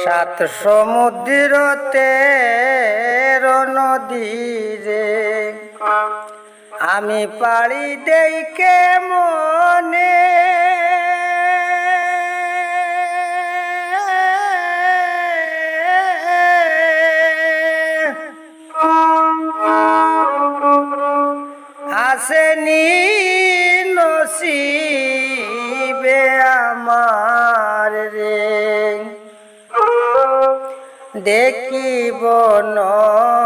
সাত সমুদ্রতে নদীরে আমি পাড়ি দেই কে মনে দেখিব নয়নে